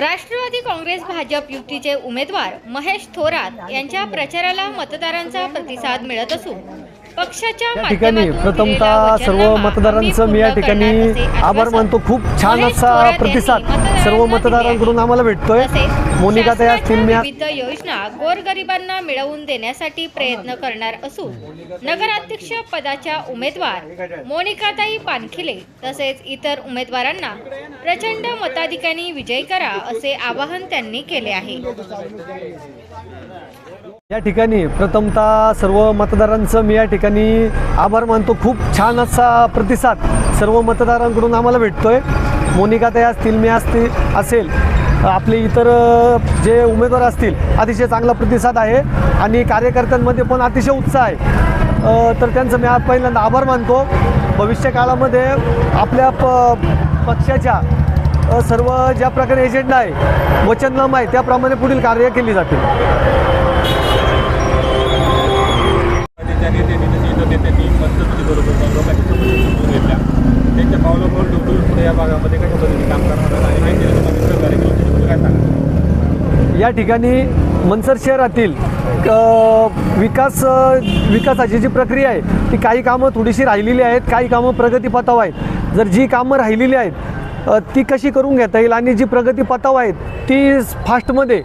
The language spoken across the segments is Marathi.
राष्ट्रवादी काँग्रेस भाजप युतीचे उमेदवार महेश थोरात यांच्या प्रचाराला मतदारांचा प्रतिसाद मिळत असून पक्षाच्या या ठिकाणी माध्यमातून प्रथमतः सर्व मतदारांचं मी या ठिकाणी आभार मानतो खूप छान असा प्रतिसाद सर्व मतदारांकडून. आम्हाला भेटतोय मोनिका शासनाच्या विविध योजना गोरगरिबांना मिळवून देण्यासाठी प्रयत्न करणार असून नगराध्यक्ष पदाच्या उमेदवार मोनिकाताई पानखिले तसेच इतर उमेदवारांना प्रचंड मताधिकांनी विजय करा असे आवाहन त्यांनी केले आहे. या ठिकाणी प्रथमतः सर्व मतदारांचं मी या ठिकाणी आभार मानतो. खूप छान असा प्रतिसाद सर्व मतदारांकडून आम्हाला भेटतोय. मोनिकाताई असतील मी असतील असेल आपले इतर जे उमेदवार असतील अतिशय चांगला प्रतिसाद आहे. आणि कार्यकर्त्यांमध्ये पण अतिशय उत्साह आहे. तर त्यांचं मी आज पहिल्यांदा आभार मानतो. भविष्य काळामध्ये आपल्या प पक्षाच्या सर्व ज्या प्रकारे एजेंडा आहे वचननामा आहे त्याप्रमाणे पुढील कार्य केली जातील. त्या नेत्यांनी तसे इतर नेत्यांनी त्यांच्या पावलापाऊल डोकून पुढे या भागामध्ये कशा पद्धतीने काम करणार आहेत आणि या ठिकाणी मनसर शहरातील विकास विकासाची जी प्रक्रिया आहे ती काही कामं थोडीशी राहिलेली आहेत काही कामं प्रगतीपथावर आहेत. जर जी कामं राहिलेली आहेत ती कशी करून घेता येईल आणि जी प्रगतीपथावर आहेत ती फास्टमध्ये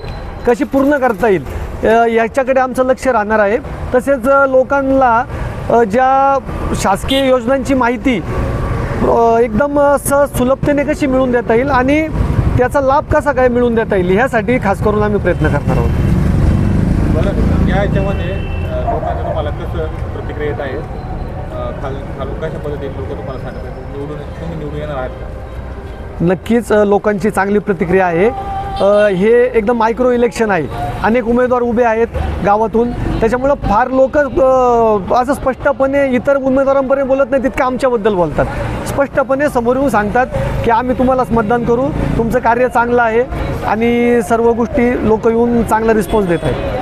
कशी पूर्ण करता येईल याच्याकडे आमचं लक्ष राहणार आहे. तसेच लोकांना ज्या शासकीय योजनांची माहिती एकदम सहज सुलभतेने कशी मिळून देता येईल आणि त्याचा लाभ कसा काय मिळवून देता येईल? ह्यासाठी खास करून आम्ही प्रयत्न करणार आहोत. बरं या लोकांचं तुम्हाला कसं प्रतिक्रिया येत आहे? खाल खालून कशा पद्धतीने लोक तुम्हाला निवडून तुम्ही निवडून येणार आहात का? नक्कीच लोकांची चांगली प्रतिक्रिया आहे. हे एकदम मायक्रो इलेक्शन आहे. अनेक उमेदवार उभे आहेत गावातून. त्याच्यामुळं फार लोक असं स्पष्टपणे इतर उमेदवारांपर्यंत बोलत नाही तितकं आमच्याबद्दल बोलतात. स्पष्टपणे समोर येऊन सांगतात की आम्ही तुम्हालाच मतदान करू. तुमचं कार्य चांगलं आहे आणि सर्व गोष्टी लोक येऊन चांगला रिस्पॉन्स देत आहेत.